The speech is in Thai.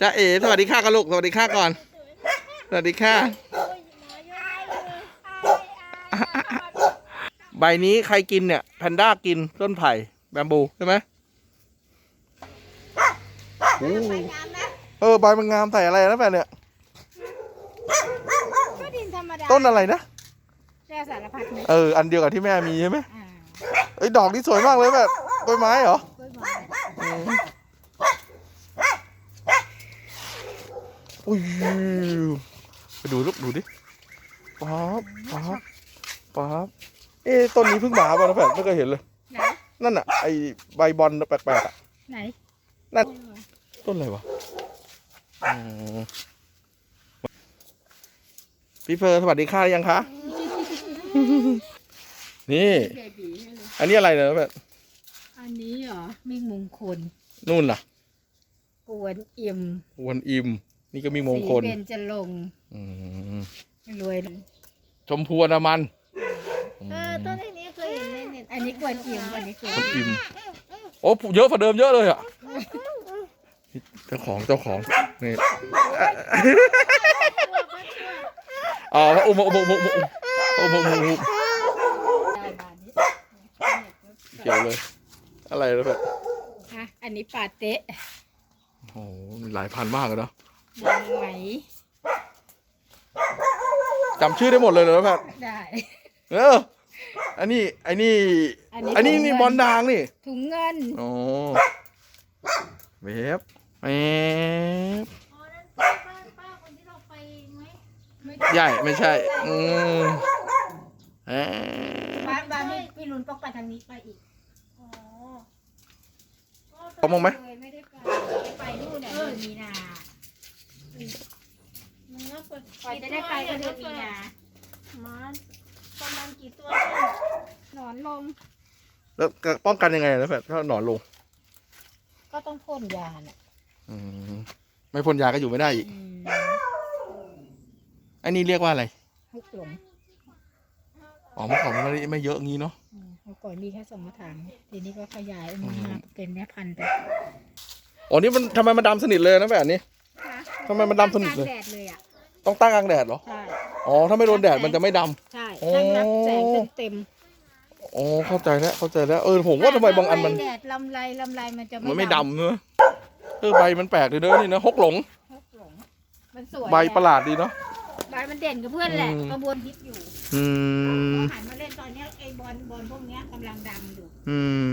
จ้าเอ๋สวัสดีค่ะกันลูกสวัสดีค่ะก่อน สวัสดีค่ะ ใบนี้ใครกินเนี่ยแพนด้ากินต้นไผ่แบมบูใช่ไหมโอ้เออใบมันงามใส่อะไรนะแฟนเนี่ย ก็ดินธรรมดาต้นอะไรนะแร่สารพัดเม็ดเอออันเดียวกับที่แม่มีใช่ไหมอ่าเอ้ยดอกนี่สวยมากเลยแบบใบไม้เหรอ กล้วยไม้อืม อุ้ยไปดูลูกดูดิป๊าบป๊าบป๊าบเอ๊ะต้นนี้เพิ่งมาป่ะนะแฟนไม่เคยเห็นเลย ไหนนั่นอะไอใบบอลแปลกๆอะไหนนั่นต้นอะไรวะอืมพี่เฟิร์นสวัสดีค่ะยังคะ นี่ เบบีให้เลยอันนี้อะไรเนี่ยแบบอันนี้เหรอมิ่งมงคลนู่นล่ะ กวนอิ่มวันอิม นี่ก็มีมงคลสีเบญจรงค์อืมรวยชมพูอนามันเออต้นนี้เคยเห็นในเน็ตอันนี้กวนอิ่มอันนี้กวนวันอิมโอ้เยอะกว่าเดิมเยอะเลยอะเจ้าของเจ้าของนี่อ๋ออุโมงค์อุโมงค์อุโมงค์อุโมงค์อุโมงค์อุโมงค์ได้บานนี้เกี่ยวเลย อะไรนะแบบอะอันนี้ปาเตะโอ้โหมีหลายพันมากเลยเนาะ นางไหมจำชื่อได้หมดเลยเหรอแพทได้ เอออันนี้อันนี้อันนี้อันนี้ของนี่เงิน บอลดางนี่ถุงเงิน โอ้เวฟเวฟอ๋อนั่นป้าป้าป้าคนที่เราไปไหมไม่ใหญ่ไม่ใช่อืมเอ๊ะบ้านบ้านพี่พี่ลุนต้องไปทางนี้ไปอีกอ๋อเอามองไหมไม่ได้ไปไปนู่นเนี่ยเดือนมีนา มัน ก็เปิดก่อนจะได้ไปก็เดือนมีนามาประมาณกี่ตัวหนอนลง แล้วก็ป้องกันยังไงนะแพทถ้าหนอนลง ก็ต้องพ่นยาน่ะอืมไม่พ่นยาก็อยู่ไม่ได้อีกอืมอันนี้เรียกว่าอะไรฮุกหลงอ๋อเมื่อก่อนมันไม่ได้ไม่เยอะงี้เนาะอืมเมื่อก่อนมีแค่สองกระถางทีนี้ก็ขยายออกมาอืมเป็นแม่พันธุ์ไปอ๋อนี่มันทำไมมันดำสนิทเลยนะแบบนี้ทำไมมันดำสนิทเลย ต้องตั้งกลางแดดเหรอ ใช่อ๋อ ถ้าไม่โดนแดดมันจะไม่ดำ ใช่โอ้ตั้งรับแสงเต็มอ๋อ เข้าใจแล้ว เข้าใจแล้ว เออ ผมๆว่าทำไมบางอันมัน แดดลำไรลำไรมันจะมันไม่ดำเนอะเออ ใบมันแปลกเลยเนอะนี่นะฮกหลงฮุกหลงมันสวยใบประหลาดดีเนาะ ใบมันเด่นกับเพื่อนแหละอืม กระบวนฮิตอยู่อืม หันมาเล่นตอนเนี้ยไอ้บอลบอลพวกเนี้ยกำลังดังอยู่ อืม